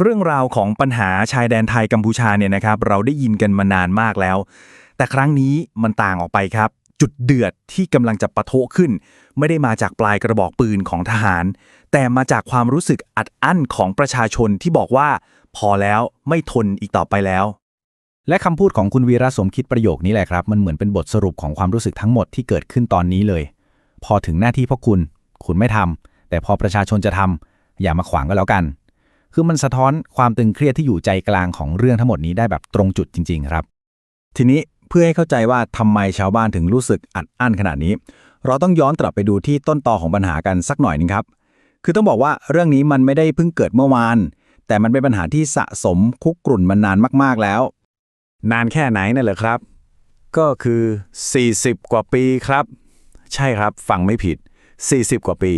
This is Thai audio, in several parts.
เรื่องราวของปัญหาชายแดนไทยกัมพูชาเนี่ยนะครับ เราได้ยินกันมานานมากแล้ว แต่ครั้งนี้มันต่างออกไปครับ จุดเดือดที่กำลังจะปะทุขึ้น ไม่ได้มาจากปลายกระบอกปืนของทหาร แต่มาจากความรู้สึกอัดอั้นของประชาชนที่บอกว่า พอแล้วไม่ทนอีกต่อไปแล้ว และคำพูดของคุณวีระสมคิดประโยคนี้แหละครับ มันเหมือนเป็นบทสรุปของความรู้สึกทั้งหมดที่เกิดขึ้นตอนนี้เลย พอถึงหน้าที่พวกคุณ คุณไม่ทำแต่พอประชาชนจะทำอย่ามาขวางก็แล้วกัน คือมันสะท้อนความตึงเครียดที่อยู่ใจกลางของเรื่องทั้งหมดนี้ได้แบบตรงจุดจริง ๆ ครับ ทีนี้เพื่อให้เข้าใจว่าทำไมชาวบ้านถึงรู้สึกอัดอั้นขนาดนี้ เราต้องย้อนกลับไปดูที่ต้นตอของปัญหากันสักหน่อยหนึงครับ คือต้องบอกว่าเรื่องนี้มันไม่ได้เพิ่งเกิดเมื่อวาน แต่มันเป็นปัญหาที่สะสมคุกกรุ่นมานานมากๆแล้ว นานแค่ไหนน่ะเหรอครับ ก็คือ 40 กว่าปีครับ ใช่ครับ ฟังไม่ผิด 40 กว่าปี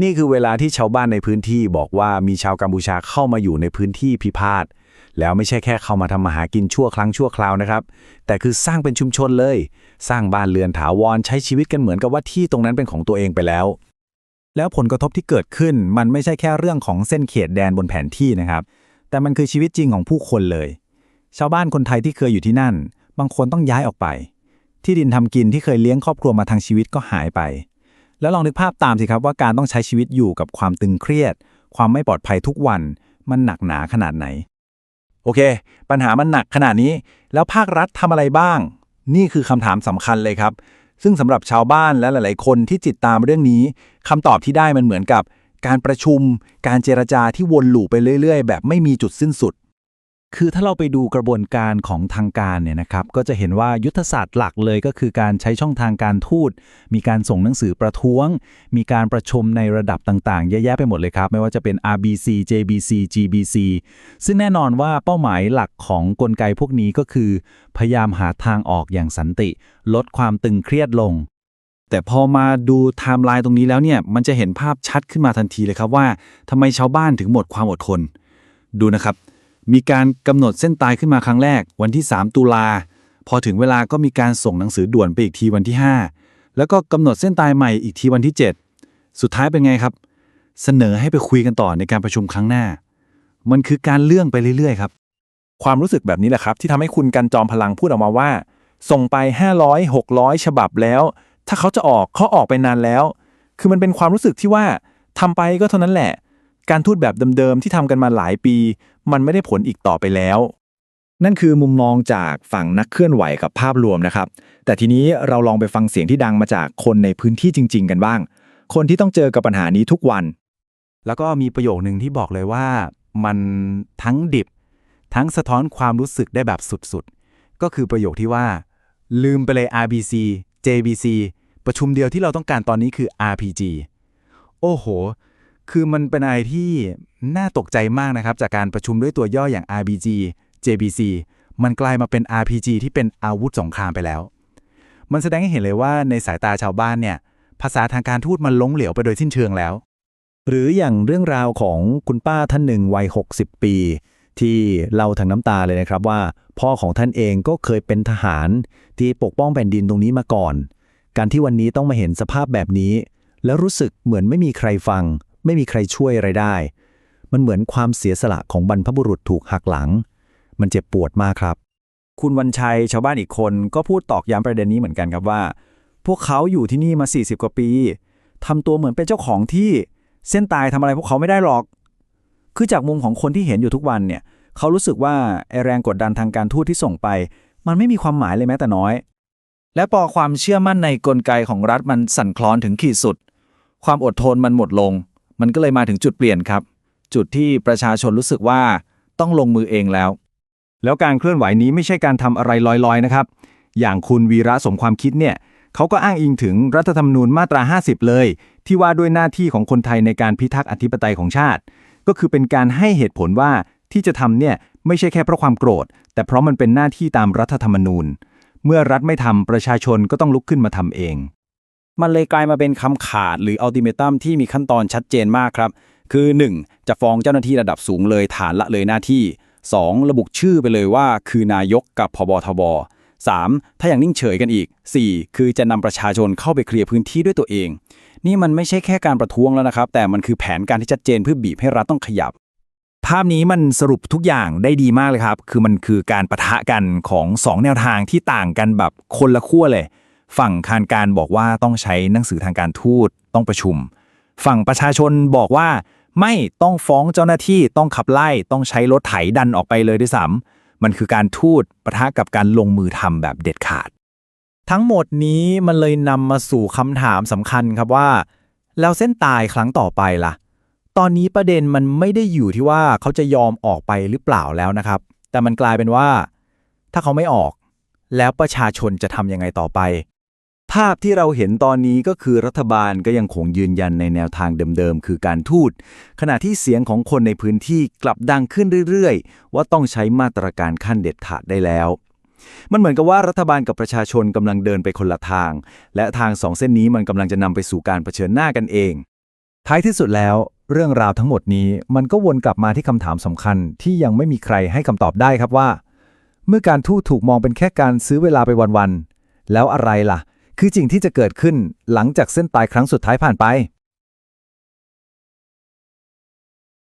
นี่คือเวลาที่ชาวบ้านในพื้นที่บอกว่ามีชาวกัมพูชาเข้ามาอยู่ในพื้นที่พิพาทแล้วไม่ใช่แค่เข้ามาทำมาหากินชั่วครั้งชั่วคราวนะครับ แต่คือสร้างเป็นชุมชนเลย สร้างบ้านเรือนถาวรใช้ชีวิตกันเหมือนกับว่าที่ตรงนั้นเป็นของตัวเองไปแล้ว แล้วผลกระทบที่เกิดขึ้นมันไม่ใช่แค่เรื่องของเส้นเขตแดนบนแผนที่นะครับ แต่มันคือชีวิตจริงของผู้คนเลย ชาวบ้านคนไทยที่เคยอยู่ที่นั่น บางคนต้องย้ายออกไป ที่ดินทำกินที่เคยเลี้ยงครอบครัวมาทางชีวิตก็หายไป แล้วลองนึกภาพตามสิครับว่าการต้องใช้ชีวิตอยู่กับความตึงเครียด ความไม่ปลอดภัยทุกวัน มันหนักหนาขนาดไหน โอเค ปัญหามันหนักขนาดนี้ แล้วภาครัฐทำอะไรบ้าง นี่คือคำถามสำคัญเลยครับ ซึ่งสำหรับชาวบ้านและหลาย ๆ คนที่ติดตามเรื่องนี้คำตอบที่ได้มันเหมือนกับ การประชุม การเจรจาที่วนลูปไปเรื่อย ๆ แบบไม่มีจุดสิ้นสุด คือถ้าเราไปดูกระบวนการของทางการเนี่ยนะครับก็จะเห็นว่ายุทธศาสตร์หลักเลยก็คือการใช้ช่องทางการทูต มีการส่งหนังสือประท้วง มีการประชุมในระดับต่างๆ เยอะแยะไปหมดเลยครับ ไม่ว่าจะเป็น RBC JBC GBC ซึ่งแน่นอนว่าเป้าหมายหลักของกลไกพวกนี้ก็คือ พยายามหาทางออกอย่างสันติ ลดความตึงเครียดลง แต่พอมาดูไทม์ไลน์ตรงนี้แล้วเนี่ยมันจะเห็นภาพชัดขึ้นมาทันทีเลยครับว่าทำไมชาวบ้านถึงหมดความอดทนดูนะครับ มีการกำหนดเส้นตายขึ้นมาครั้งแรกวันที่ 3 ตุลา พอถึงเวลาก็มีการส่งหนังสือด่วนไปอีกทีวันที่ 5 แล้วก็กำหนดเส้นตายใหม่อีกทีวันที่ 7 สุดท้ายเป็นไงครับ เสนอให้ไปคุยกันต่อในการประชุมครั้งหน้า มันคือการเลื่องไปเรื่อยๆครับ ความรู้สึกแบบนี้แหละครับ ที่ทำให้คุณกันจอมพลังพูดออกมาว่า ส่งไป 500 600 ฉบับแล้ว ถ้าเขาจะออกเขาออกไปนานแล้ว คือมันเป็นความรู้สึกที่ว่าทำไปก็เท่านั้นแหละ การทูตแบบเดิมๆที่ทำกันมาหลายปี มันไม่ได้ผลอีกต่อไปแล้ว นั่นคือมุมมองจากฝั่งนักเคลื่อนไหวกับภาพรวมนะครับ แต่ทีนี้เราลองไปฟังเสียงที่ดังมาจากคนในพื้นที่จริง ๆ กันบ้าง คนที่ต้องเจอกับปัญหานี้ทุกวัน แล้วก็มีประโยคหนึ่งที่บอกเลยว่ามันทั้งดิบ ทั้งสะท้อนความรู้สึกได้แบบสุดๆ ก็คือประโยคที่ว่า ลืมไปเลย RBC JBC ประชุมเดียวที่เราต้องการตอนนี้คือ RPG โอ้โห คือมันเป็นอะไรที่น่าตกใจมากนะครับ จากการประชุมด้วยตัวย่ออย่าง RBG JBC มันกลายมาเป็น RPG ที่เป็นอาวุธสงครามไปแล้ว มันแสดงให้เห็นเลยว่าในสายตาชาวบ้านเนี่ย ภาษาทางการทูตมันล้มเหลวไปโดยสิ้นเชิงแล้ว หรืออย่างเรื่องราวของคุณป้าท่านหนึ่งวัย 60 ปี ที่เล่าทางน้ำตาเลยนะครับว่า พ่อของท่านเองก็เคยเป็นทหารที่ปกป้องแผ่นดินตรงนี้มาก่อน การที่วันนี้ต้องมาเห็นสภาพแบบนี้ แล้วรู้สึกเหมือนไม่มีใครฟัง ไม่มีใครช่วยอะไรได้ มันเหมือนความเสียสละของบรรพบุรุษถูกหักหลัง มันเจ็บปวดมากครับ คุณวันชัยชาวบ้านอีกคนก็พูดตอกย้ำประเด็นนี้เหมือนกันครับว่า พวกเขาอยู่ที่นี่มา 40 กว่าปีทำตัวเหมือนเป็นเจ้าของที่เส้นตายทำอะไรพวกเขาไม่ได้หรอก คือจากมุมของคนที่เห็นอยู่ทุกวันเนี่ยเขารู้สึกว่าไอแรงกดดันทางการทูตที่ส่งไป มันไม่มีความหมายเลยแม้แต่น้อย และพอความเชื่อมั่นในกลไกของรัฐมันสั่นคลอนถึงขีดสุด ความอดทนมันหมดลง มันก็เลยมาถึงจุดเปลี่ยนครับ จุดที่ประชาชนรู้สึกว่าต้องลงมือเองแล้ว แล้วการเคลื่อนไหวนี้ไม่ใช่การทำอะไรลอยๆนะครับ อย่างคุณวีระสมความคิดเนี่ยเขาก็อ้างอิงถึงรัฐธรรมนูญมาตรา 50 เลย ที่ว่าด้วยหน้าที่ของคนไทยในการพิทักษ์อธิปไตยของชาติ ก็คือเป็นการให้เหตุผลว่าที่จะทำเนี่ยไม่ใช่แค่เพราะความโกรธ แต่เพราะมันเป็นหน้าที่ตามรัฐธรรมนูญ เมื่อรัฐไม่ทำประชาชนก็ต้องลุกขึ้นมาทำเอง มันเลยกลายมาเป็นคำขาดหรืออัลติเมตัมที่มีขั้นตอนชัดเจนมากครับ คือ 1. จะฟ้องเจ้าหน้าที่ระดับสูงเลยฐานละเลยหน้าที่ 2. ระบุชื่อไปเลยว่า คือนายกกับพบทบ 3. ถ้าอย่างนิ่งเฉยกันอีก 4. คือจะนำประชาชนเข้าไปเคลียร์พื้นที่ด้วยตัวเอง นี่มันไม่ใช่แค่การประท้วงแล้วนะครับ แต่มันคือแผนการที่ชัดเจนเพื่อบีบให้รัฐต้องขยับ ภาพนี้มันสรุปทุกอย่างได้ดีมากเลยครับ คือมันคือการประทะกันของสองแนวทางที่ต่างกันแบบคนละขั้วเลย ฝั่งคานการบอกว่าต้องใช้หนังสือทางการทูตต้องประชุม ฝั่งประชาชนบอกว่าไม่ต้องฟ้องเจ้าหน้าที่ต้องขับไล่ต้องใช้รถไถดันออกไปเลยด้วยซ้ำมันคือการทูตประทะกับการลงมือทำแบบเด็ดขาด ทั้งหมดนี้มันเลยนำมาสู่คำถามสำคัญครับว่า แล้วเส้นตายครั้งต่อไปล่ะ ตอนนี้ประเด็นมันไม่ได้อยู่ที่ว่าเขาจะยอมออกไปหรือเปล่าแล้วนะครับ แต่มันกลายเป็นว่า ถ้าเขาไม่ออก แล้วประชาชนจะทำยังไงต่อไป ภาพที่เราเห็นตอนนี้ก็คือรัฐบาลก็ยังคงยืนยันในแนวทางเดิมๆ คือการทูต ขณะที่เสียงของคนในพื้นที่กลับดังขึ้นเรื่อยๆ ว่าต้องใช้มาตรการขั้นเด็ดขาดได้แล้ว มันเหมือนกับว่ารัฐบาลกับประชาชนกำลังเดินไปคนละทาง และทางสองเส้นนี้มันกำลังจะนำไปสู่การเผชิญหน้ากันเอง ท้ายที่สุดแล้ว เรื่องราวทั้งหมดนี้มันก็วนกลับมาที่คำถามสำคัญที่ยังไม่มีใครให้คำตอบได้ครับว่า เมื่อการทูตถูกมองเป็นแค่การซื้อเวลาไปวันๆแล้วอะไรล่ะ คือสิ่งที่จะเกิดขึ้นหลังจากเส้นตายครั้งสุดท้ายผ่านไป